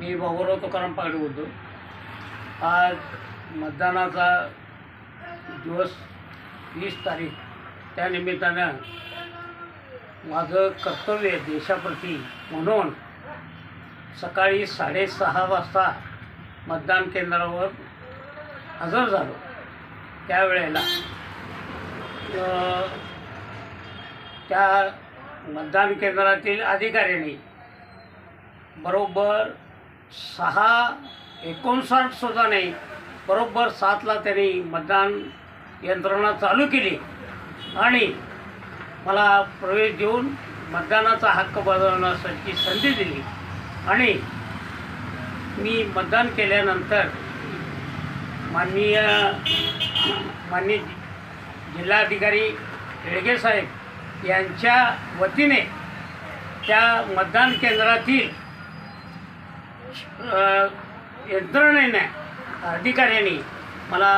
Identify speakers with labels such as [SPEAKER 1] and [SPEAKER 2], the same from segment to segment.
[SPEAKER 1] मी तुकाराम पागडे बोलतो आज मतदानाचा दिवस वीस तारीख. त्यानिमित्तानं माझं कर्तव्य देशाप्रती म्हणून सकाळी साडेसहा वाजता मतदान केंद्रावर हजर झालो. त्यावेळेला त्या मतदान केंद्रातील अधिकाऱ्यांनी बरोबर सहा एकोणसाठ सुद्धा नाही बरोबर सातला त्यांनी मतदान यंत्रणा चालू केली. आणि मला प्रवेश देऊन मतदानाचा हक्क बजावण्यासाठी संधी दिली. आणि मी मतदान केल्यानंतर माननीय माननीय जिल्हाधिकारी हेळगे साहेब यांच्या वतीने त्या मतदान केंद्रातील यंत्रणेने अधिकाऱ्यांनी मला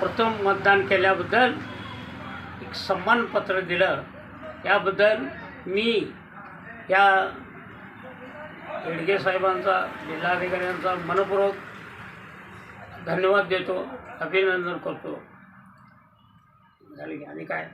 [SPEAKER 1] प्रथम मतदान केल्याबद्दल एक सन्मानपत्र दिलं. याबद्दल मी या येडगे साहेबांचा जिल्हाधिकाऱ्यांचा मनपूर्वक धन्यवाद देतो अभिनंदन करतो. झाले की आणि काय?